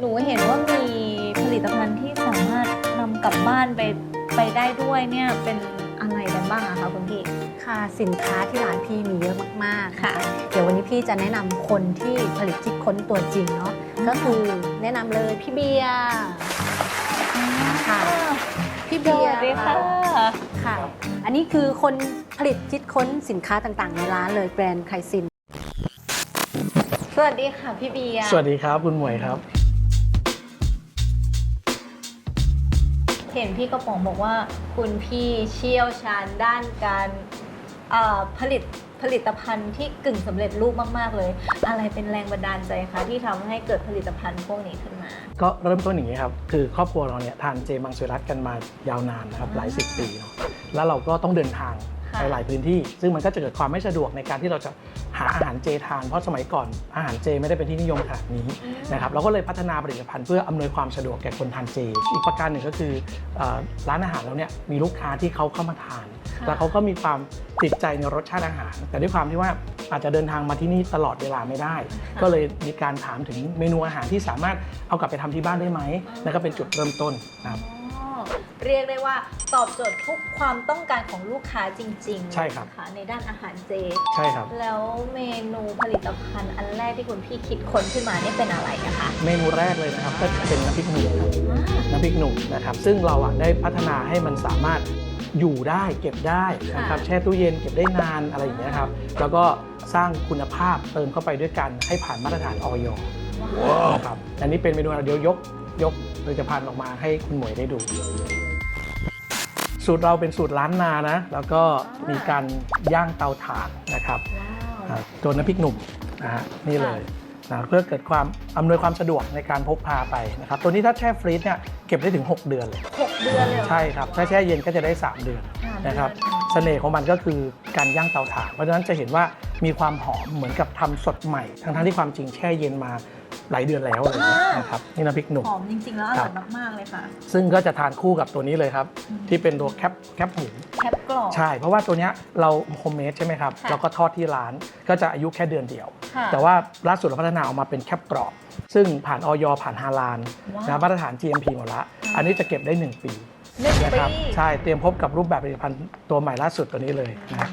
หนูเห็นว่ามีผลิตภัณฑ์ที่สามารถนำกลับบ้านไปไปได้ด้วยเนี่ยเป็นอะไรกันบ้างอะคะคุณพี่ ค่ะสินค้าที่ร้านพี่มีเยอะมากๆค่ะ เดี๋ยววันนี้พี่จะแนะนำคนที่ผลิตคิดค้นตัวจริงเนาะก็คือแนะนำเลยพี่เบียร์ค่ะพี่สเบียวัร์สดีค่ะ ค่ะ อันนี้คือคนผลิตคิดค้นสินค้าต่างๆ ในร้านเลยแบรนด์ไคซิน สวัสดีค่ะพี่เบียร์สวัสดีครับคุณหมวยครับ เห็นพี่กระป๋องบอกว่า คุณพี่เชี่ยวชาญด้านการอ่อผลิตผลิตภัณฑ์ที่กึ่งสำเร็จรูปมาก ๆ เลย อะไรเป็นแรงบันดาลใจคะที่ทำให้เกิดผลิตภัณฑ์พวกนี้ขึ้นมา ก็เริ่มต้นอย่างนี้ครับ คือครอบครัวเราเนี่ยทานเจมังสวิรัตกันมายาวนานนะครับหลายสิบปีเนาะแล้วเราก็ต้องเดินทาง ค่ะไปหลายพื้นที่ ซึ่งมันก็จะเกิดความไม่สะดวกในการที่เราจะหาอาหารเจทาน เพราะสมัยก่อนอาหารเจไม่ได้เป็นที่นิยมขนาดนี้นะครับเราก็เลยพัฒนาผลิตภัณฑ์เพื่ออำนวยความสะดวกแก่คนทานเจ อีกประการหนึ่งก็คือเอ่อร้านอาหารเราเนี่ยมีลูกค้าที่เขาเข้ามาทาน ค่ะแล้วเขาก็มีความติดใจในรสชาติอาหาร แต่ด้วยความที่ว่าอาจจะเดินทางมาที่นี่ตลอดเวลาไม่ได้ก็เลยมีการถามถึงเมนูอาหารที่สามารถเอากลับไปทำที่บ้านได้ไหมนั่นก็เป็นจุดเริ่มต้นนะครับ อ๋อ เรียกได้ว่าตอบโจทย์ทุกความต้องการของลูกค้าจริงๆใช่ครับ นะะในด้านอาหารเจ ใช่ครับ แล้วเมนูผลิตภัณฑ์อันแรกที่คุณพี่คิดค้นขึ้นมาเนี่ยเป็นอะไรอะคะ เมนูแรกเลยนะครับก็จะเป็นน้ำพริกหนุ่มครับน้ำพริกหนุ่มนะครับซึ่งเราอะได้พัฒนาให้มันสามารถอยู่ได้เก็บได้นะครับค่ะ แช่ตู้เย็นเก็บได้นานอะไรอย่างเงี้ยครับแล้วก็สร้างคุณภาพเติมเข้าไปด้วยกันให้ผ่านมาตรฐานออย ว้าวนะครับอันนี้เป็นเมนูเดี๋ยวยกยก ผลิตภัณฑ์ออกมาให้คุณหมวยได้ดู สูตรเราเป็นสูตรล้านนานะ แล้วก็มีการย่างเตาถ่านนะครับว้าวอ่าตัวน้ำพริกหนุ่มนะฮะนี่เลยนะเพื่อเกิดความอำนวยความสะดวกในการพกพาไปนะครับ ตัวนี้ถ้าแช่ฟรีซเนี่ยเก็บได้ถึง 6 เดือนเลยหกเดือนเลยเหรอใช่ครับถ้าแช่เย็นก็จะได้3เดือนสามเดือนนะครับเสน่ห์ของมันก็คือการย่างเตาถ่าน เพราะฉะนั้นจะเห็นว่ามีความหอมเหมือนกับทำสดใหม่ ทั้งๆที่ความจริงแช่เย็นมา หลายเดือนแล้วอะไรอย่างเงี้ยนะครับนี่น้ำพริกหนุ่ม หอมจริงๆ แล้วอครัร่อบยมากๆเลยค่ะ ซึ่งก็จะทานคู่กับตัวนี้เลยครับ อืม ที่เป็นตัวแคปแคปหมูแคปกรอบ ใช่ เพราะว่าตัวเนี้ยเราโฮมเมดใช่ไหมครับค่ะ แล้วก็ทอดที่ร้านก็จะอายุแค่เดือนเดียว ค่ะ แต่ว่าล่าสุดเราพัฒนาออกมาเป็นแคปกรอบ ซึ่งผ่านออยผ่านฮาลานว้าวนะมาตรฐาน GMP หมดละอืมอันนี้จะเก็บได้ 1 ปีหนึ่งนะปีครับใช่เตรียมพบกับรูปแบบผลิตภัณฑ์ตัวใหม่ล่าสุดตัวนี้เลยนะ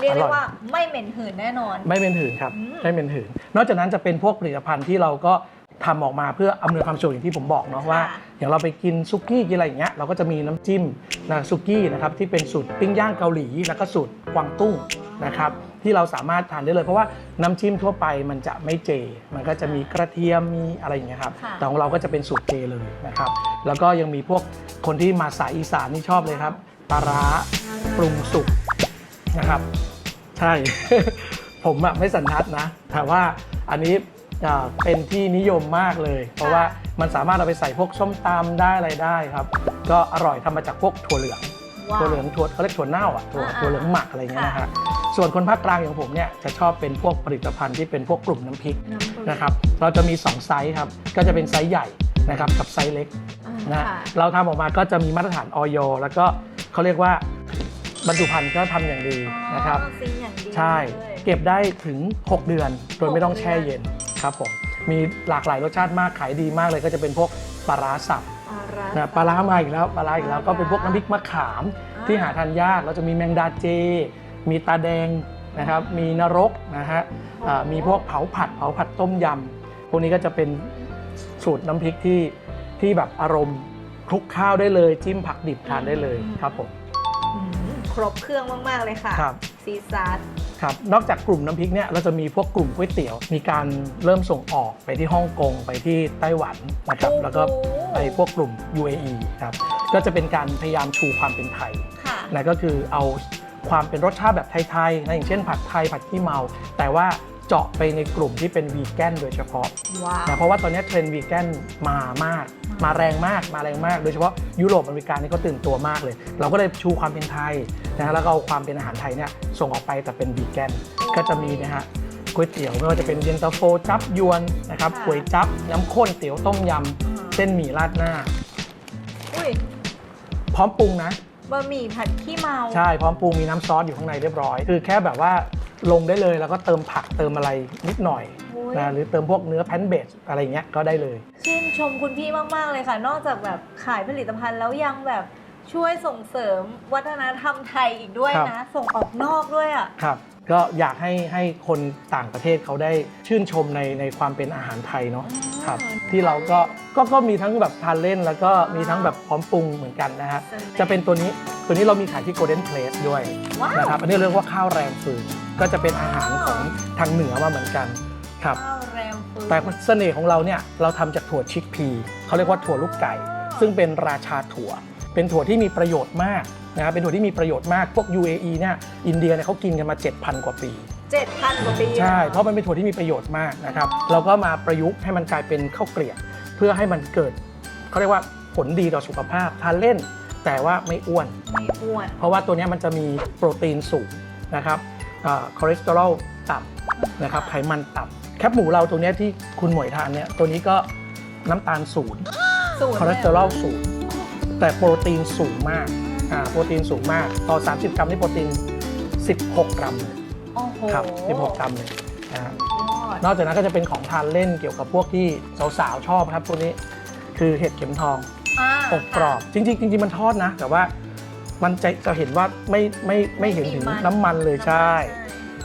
เรียกอร่ได้อยว่าไม่เหม็นหืนแน่นอน ไม่เป็นหืนครับ อืม ไม่เป็นหืน นอกจากนั้นจะเป็นพวกผลิตภัณฑ์ที่เราก็ทำออกมาเพื่ออำนวยความสะดวกอย่างที่ผมบอกเนาะว่า อย่างเราไปกินซุกี้กินอะไรอย่างเงี้ยเราก็จะมีน้ำจิ้มนะซุกี้นะครับที่เป็นสูตรปิ้งย่างเกาหลี แล้วก็สูตรกวางตุ้งนะครับที่เราสามารถทานได้เลย เพราะว่าน้ำจิ้มทั่วไปมันจะไม่เจ มันก็จะมีกระเทียมมีอะไรอย่างเงี้ยครับค่ะ แต่ของเราก็จะเป็นสูตรเจเลยนะครับแล้วก็ยังมีพวกคนที่มาสายอีสานนี่ชอบเลยครับปลาร้าปรุงสุก นะครับ ใช่ ผมอะไม่สันทัดนะ แต่ว่าอันนี้อ่าเป็นที่นิยมมากเลย เพราะว่ามันสามารถเอาไปใส่พวกส้มตำได้อะไรได้ครับ ก็อร่อยทำมาจากพวกถั่วเหลืองว้าวถั่วเหลืองถั่วเขาเรียกถั่วเน่าอะถั่วอ่าๆถั่วเหลืองหมักอะไรเงี้ยนะค่ะฮะส่วนคนภาคกลางอย่างผมเนี่ยจะชอบเป็นพวกผลิตภัณฑ์ที่เป็นพวกกลุ่มน้ำพริกน้ำปรุงนะครับเราจะมี 2 ไซส์ครับก็จะเป็นไซส์ใหญ่นะครับกับไซส์เล็กอ่านะค่ะเราทำออกมาก็จะมีมาตรฐานออยแล้วก็เขาเรียกว่า บรรจุภัณฑ์ก็ทำอย่างดีนะครับอ๋อซีนอย่างดีใช่ เลยเก็บได้ถึง 6 เดือน โดยไม่ต้องหกเดือนแช่เย็นครับผม มีหลากหลายรสชาติมาก ขายดีมากเลยก็จะเป็นพวกปลาร้าสับปลาร้านะปลาร้ามาอีกแล้ว ปลาร้าอีกแล้วปลาร้าก็เป็นพวกน้ำพริกมะขามอ่าที่หาทานยากเราจะมีแมงดาเจ มีตาแดงนะครับ มีนรกนะฮะอ่ามีพวกเผาผัดเผาผัดต้มยำพวกนี้ก็จะเป็นสูตรน้ำพริกที่ที่แบบอารมณ์คลุกข้าวได้เลย จิ้มผักดิบทานได้เลยครับผมอืมค รบเครื่องมากๆเลยค่ะครับ ซีซัส ครับ นอกจากกลุ่มน้ำพริกเนี่ยเราจะมีพวกกลุ่มก๋วยเตี๋ยว มีการเริ่มส่งออกไปที่ฮ่องกงไปที่ไต้หวันนะครับ โอ้โห แล้วก็ไปพวกกลุ่ม UAE ครับ ก็จะเป็นการพยายามชูความเป็นไทยค่ะ นะก็คือเอาความเป็นรสชาติแบบไทยๆนะอย่างเช่นผัดไทยผัดขี้เมา แต่ว่าเจาะไปในกลุ่มที่เป็นวีแกนโดยเฉพาะ ว้าว นะเพราะว่าตอนนี้เทรนด์วีแกนมามาก มาแรงมากมาแรงมาก โดยเฉพาะยุโรปอเมริกานี่ก็ตื่นตัวมากเลย เราก็เลยชูความเป็นไทยนะแล้วก็เอาความเป็นอาหารไทยเนี่ยส่งออกไปแต่เป็นวีแกนก็จะมีนะฮะก๋วยเตี๋ยวไม่ว่าจะเป็นเย็นตาโฟจับยวนนะครับค่ะ ก๋วยจับน้ำข้นเตี๋ยวต้มยำเส้นหมี่ราดหน้า อุ้ยพร้อมปรุงนะ บะหมี่ผัดขี้เมา ใช่พร้อมปรุงมีน้ำซอสอยู่ข้างในเรียบร้อย คือแค่แบบว่า ลงได้เลยแล้วก็เติมผักเติมอะไรนิดหน่อยโอ้ยนะหรือเติมพวกเนื้อแพนเบสอะไรเงี้ยก็ได้เลย ชื่นชมคุณพี่มากๆเลยค่ะ นอกจากแบบขายผลิตภัณฑ์แล้วยังแบบช่วยส่งเสริมวัฒนธรรมไทยอีกด้วยครับนะ ส่งออกนอกด้วยอะครับ ก็อยากให้ให้คนต่างประเทศเขาได้ชื่นชมในในความเป็นอาหารไทยเนาะครับที่เราก็ก็ก็มีทั้งแบบทานเล่น แล้วก็มีทั้งแบบพร้อมปรุงเหมือนกันนะฮะจะเป็นตัวนี้ตัวนี้เรามีขายที่ Golden Place ด้วยว้าวนะครับอันนี้เรียกว่าข้าวแรมฟืนก็จะเป็นอาหารของทางเหนือมาเหมือนกันครับข้าวแรมฟืนแต่เสน่ห์ของเราเนี่ยเราทำจากถั่วชิกพีเขาเรียกว่าถั่วลูกไก่ ซึ่งเป็นราชาถั่ว เป็นถั่วที่มีประโยชน์มาก นะครับเป็นถั่วที่มีประโยชน์มากพวก UAE เนี่ยอินเดียเนี่ยเขากินกันมา 7,000 กว่าปีเจ็ดพันกว่าปีใช่ เพราะมันเป็นถั่วที่มีประโยชน์มากนะครับ เราก็มาประยุกต์ให้มันกลายเป็นข้าวเกลียบเพื่อให้มันเกิดเขาเรียกว่าผลดีต่อสุขภาพทานเล่น แต่ว่าไม่อ้วน ไม่อ้วน เพราะว่าตัวเนี้ยมันจะมีโปรตีนสูงนะครับคอเลสเตอรอลต่ำนะครับไขมันต่ำแคปหมูเราตัวเนี้ยที่คุณหมวยทานเนี่ยตัวนี้ก็น้ำตาลศูนย์สูตรคอเลสเตอรอลศูนย์แต่โปรตีนสูงมากอ่า โปรตีนสูงมาก ต่อ 30 กรัมนี่โปรตีน 16 กรัมเลยโอ้โหครับ 16 กรัมเลยนะฮะยอดนอกจากนั้นก็จะเป็นของทานเล่นเกี่ยวกับพวกที่สาวๆชอบครับตัวนี้คือเห็ดเข็มทองาอบกรอบ จริงๆจริงๆมันทอดนะ แต่ว่ามันจะจะเห็นว่าไม่ไม่ไม่เห็นถึงน้ำมันเลยใช่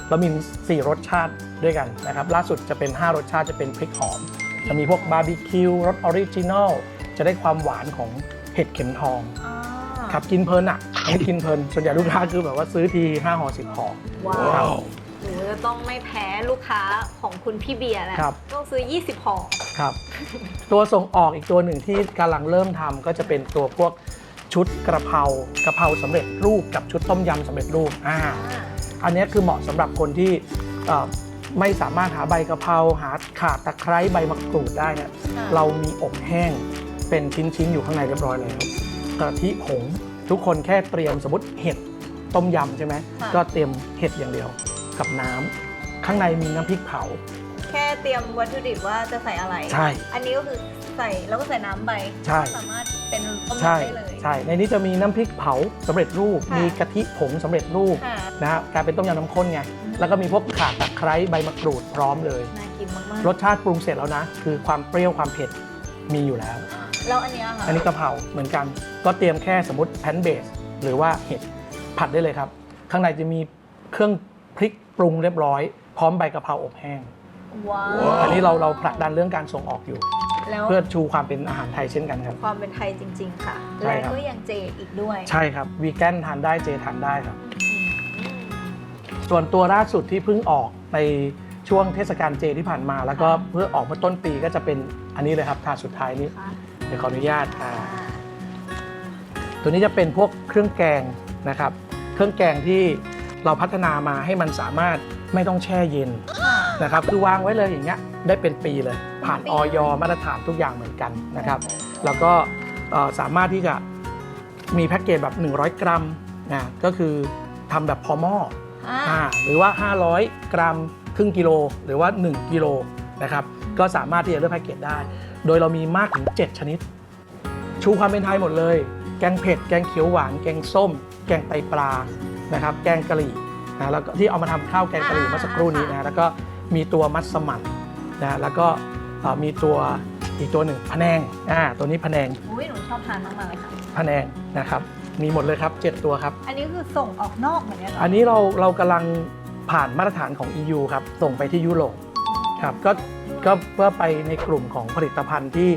เรามี 4 รสชาติด้วยกันนะครับ ล่าสุดจะเป็น 5 รสชาติจะเป็นพริกหอม จะมีพวกบาร์บีคิวรสออริจินอลจะได้ความหวานของเห็ดเข็มทอง อ่า ครับกินเพลินอะอันนี้กินเพลินส่วนใหญ่ลูกค้าคือแบบว่าซื้อที5ห่อ10ห่อว้าครับ ว หนูจะต้องไม่แพ้ลูกค้าของคุณพี่เบียร์แหละครับ ต้องซื้อ 20ห่อครับ ตัวส่งออกอีกตัวหนึ่งที่กำลังเริ่มทำก็จะเป็นตัวพวกชุดกระเพรากระเพราสำเร็จรูปกับชุดต้มยำสำเร็จรูปอ่าอันเนี้ยคือเหมาะสำหรับคนที่เอ่อไม่สามารถหาใบกะเพราหาขาตะไคร้ใบมะกรูดได้เนี่ยค่ะ เรามีอบแห้งเป็นชิ้น ๆ อยู่ข้างในเรียบร้อยแล้ว กะทิผงทุกคนแค่เตรียมสมมติเห็ดต้มยำใช่ไหมค่ะ ก็เตรียมเห็ดอย่างเดียวกับน้ำข้างในมีน้ำพริกเผา แค่เตรียมวัตถุดิบว่าจะใส่อะไร ใช่ อันนี้ก็คือใส่แล้วก็ใส่น้ำไปใช่ สามารถเป็นต้มใช่ยำได้เลย ใช่ ในนี้จะมีน้ำพริกเผาสำเร็จรูป ค่ะ มีกะทิผงสำเร็จรูปค่ะนะฮะกลายเป็นต้มยำน้ำข้นไง แล้วก็มีพวกข่าตะไคร้ใบมะกรูดพร้อมเลย น่ากินมากรสชาติปรุงเสร็จแล้วนะ คือความเปรี้ยวความเผ็ดมีอยู่แล้วๆ แล้วอันเนี้ยค่ะอันนี้กะเพราเหมือนกัน ก็เตรียมแค่สมมติแพนเบสหรือว่าเห็ดผัดได้เลยครับ ข้างในจะมีเครื่องพริกปรุงเรียบร้อย พร้อมใบกะเพราอบแห้ง ว้าวอันนี้เราเราผลักดันเรื่องการส่งออกอยู่ แล้วเพื่อชูความเป็นอาหารไทยเช่นกันครับ ความเป็นไทยจริง ๆ ค่ะ ใช่และครับ ก็ยังเจอีกด้วยใช่ครับวีแกนทานได้เจทานได้ครับ อืม ส่วนตัวล่าสุดที่เพิ่งออกในช่วงเทศกาลเจที่ผ่านมา แล้วก็เพื่อออกเมื่อต้นปีก็จะเป็นอันนี้เลยครับถาดสุดท้ายนี้ ค่ะเดี๋ยวขออนุญาตอ่าอ่าตัวนี้จะเป็นพวกเครื่องแกงนะครับ เครื่องแกงที่เราพัฒนามาให้มันสามารถไม่ต้องแช่เย็นค่ะนะครับคือวางไว้เลยอย่างเงี้ยได้เป็นปีเลย ผ่านปีออยมาตรฐานทุกอย่างเหมือนกันนะครับ แล้วก็เอ่อสามารถที่จะมีแพ็กเกจแบบ 100 กรัมนะก็คือทำแบบพอหม้ออ่าอ่าหรือว่า 500 กรัม ครึ่งกิโล หรือว่า 1 กิโลนะครับ ก็สามารถที่จะเลือกแพ็กเกจได้ โดยเรามีมากถึง 7 ชนิด ชูความเป็นไทยหมดเลย แกงเผ็ด แกงเขียวหวาน แกงส้ม แกงไตปลา นะครับ แกงกะหรี่นะแล้วก็ที่เอามาทำข้าวแกงกะหรี่เมื่อสักครู่นี้นะ แล้วก็มีตัวมัสมั่นนะ แล้วก็เอ่อมีตัวอีกตัวหนึ่งพะแนงอ่าตัวนี้พะแนงอุ้ยหนูชอบทานมากๆเลยค่ะพะแนงนะครับ มีหมดเลยครับ 7 ตัวครับ อันนี้คือส่งออกนอกเหมือนกันเหรออันนี้เราเรากำลังผ่านมาตรฐานของ EU ครับ ส่งไปที่ยุโรปครับ ก็ ก็เพื่อไปในกลุ่มของผลิตภัณฑ์ที่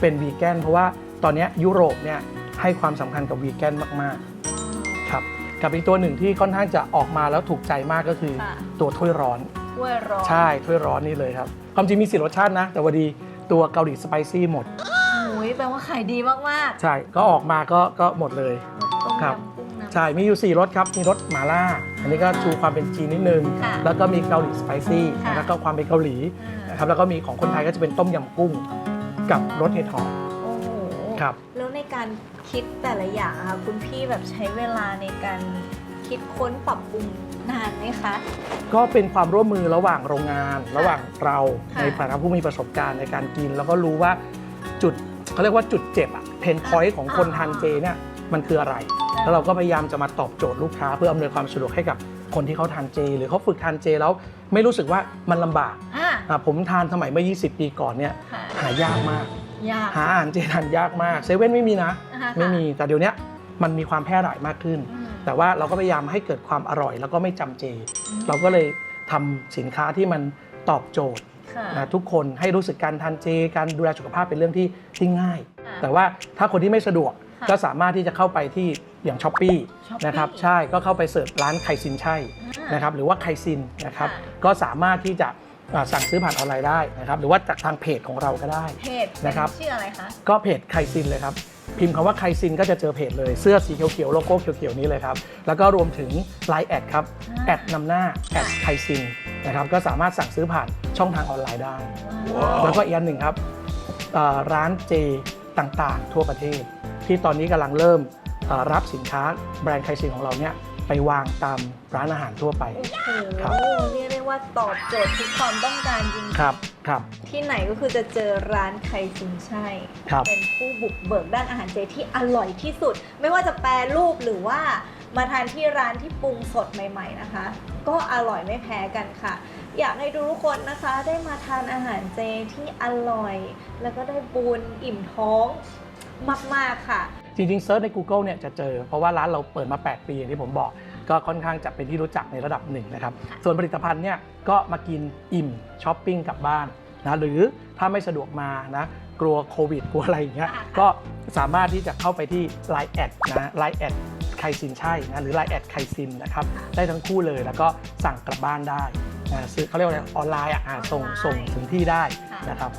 เป็นวีแกนเพราะว่าตอนเนี้ยยุโรปเนี่ยให้ความสำคัญกับวีแกนมากๆครับกับอีกตัวหนึ่งที่ค่อนข้างจะออกมาแล้วถูกใจมากก็คือ ค่ะ ตัวถ้วยร้อนถ้วยร้อนใช่ถ้วยร้อนนี่เลยครับความจริงมีสีรสชาตินะ แต่วันดีตัวเกาหลีสไปซี่หมดอุ้ยแปลว่าขายดีมากใช่ก็ออกมาก็ก็หมดเลย ๆต้มครับ ยำกุ้งน้ำใช่มีอยู่ 4รสครับ มีรสหมาล่า อันนี้ก็ชูความเป็นจีนนิดนึง ค่ะแล้วก็มีเกาหลีสไปซี่ค่ะ แล้วก็ความเป็นเกาหลีอ่านะครับแล้วก็มีของคนไทยก็จะเป็นต้มยำกุ้งกับรสเห็ดหอมโอ้โหครับ แล้วในการคิดแต่ละอย่างอะค่ะคุณพี่แบบใช้เวลาในการคิดค้นปรับปรุงนานไหมคะ ก็เป็นความร่วมมือระหว่างโรงงาน ระหว่างเราค่ะ ในฐานะผู้มีประสบการณ์ในการกิน แล้วก็รู้ว่าจุดเขาเรียกว่าจุดเจ็บอะเพนพอยต์ของคนทานเจเนี่ยมันคืออะไร แล้วเราก็พยายามจะมาตอบโจทย์ลูกค้า เพื่ออำนวยความสะดวกให้กับคนที่เขาทานเจ หรือเขาฝึกทานเจแล้วไม่รู้สึกว่ามันลำบากอะอะผมทานสมัยเมื่อ 20 ปีก่อนเนี่ยค่ะหายากมาก ยาก หาอาหารเจทานยากมากเซเว่นไม่มีนะนะคะไม่มีแต่เดี๋ยวเนี้ยมันมีความแพร่หลายมากขึ้น อืมแต่ว่าเราก็พยายามให้เกิดความอร่อย แล้วก็ไม่จำเจ เราก็เลยทำสินค้าที่มันตอบโจทย์ค่ะนะทุกคนให้รู้สึกการทานเจ การดูแลสุขภาพเป็นเรื่องที่ที่ง่ายค่ะแต่ว่าถ้าคนที่ไม่สะดวก ค่ะก็สามารถที่จะเข้าไปที่อย่างช้อปปี้ Shopee นะครับใช่ก็เข้าไปเสิร์ชร้านไคซินใช่อ่านะครับหรือว่าไคซินนะครับค่ะ ก็สามารถที่จะอ่าสั่งซื้อผ่านออนไลน์ได้นะครับหรือว่าจากทางเพจของเราก็ได้ เพจนะครับ ชื่ออะไรคะก็เพจไคซินเลยครับ พิมพ์คำว่าไคซินก็จะเจอเพจเลยเสื้อสีเขียวๆโลโก้เขียวๆนี้เลยครับแล้วก็รวมถึง Line แอดครับอ่าแอดนำหน้าแอดไคซินนะครับก็สามารถสั่งซื้อผ่านช่องทางออนไลน์ได้แล้วก็อีกอันหนึ่งครับเอ่อร้านเจต่างๆ ทั่วประเทศ ที่ตอนนี้กำลังเริ่มเอ่อรับสินค้าแบรนด์ไคซินของเราเนี่ยไปวางตามร้านอาหารทั่วไปโอ้โหครับเรียกได้ว่าตอบโจทย์ทุกความต้องการจริงๆครับ ครับ ที่ไหนก็คือจะเจอร้านไคซินใช่ครับ เป็นผู้บุกเบิกด้านอาหารเจที่อร่อยที่สุด ไม่ว่าจะแปรรูปหรือว่ามาทานที่ร้านที่ปรุงสดใหม่ ๆนะคะ ก็อร่อยไม่แพ้กันค่ะ อยากให้ทุกคนนะคะ ได้มาทานอาหารเจที่อร่อย แล้วก็ได้บุญอิ่มท้อง มาก ๆ ค่ะ จริงๆเซิร์ชใน Google เนี่ยจะเจอ เพราะว่าร้านเราเปิดมา 8 ปีอย่างที่ผมบอก ก็ค่อนข้างจะเป็นที่รู้จักในระดับหนึ่งนะครับ ส่วนผลิตภัณฑ์เนี่ยก็มากินอิ่มช้อปปิ้งกลับบ้านนะหรือถ้าไม่สะดวกมานะกลัวโควิดกลัวอะไรอย่างเงี้ยค่ะก็สามารถที่จะเข้าไปที่ Line แอดนะไลน์แอดไคซินใช่นะหรือ Line แอดไคซินนะครับได้ทั้งคู่เลยแล้วก็สั่งกลับบ้านได้นะซื้อเขาเรียกว่าอะไรออนไลน์อะอะส่งส่งถึงที่ได้นะครับ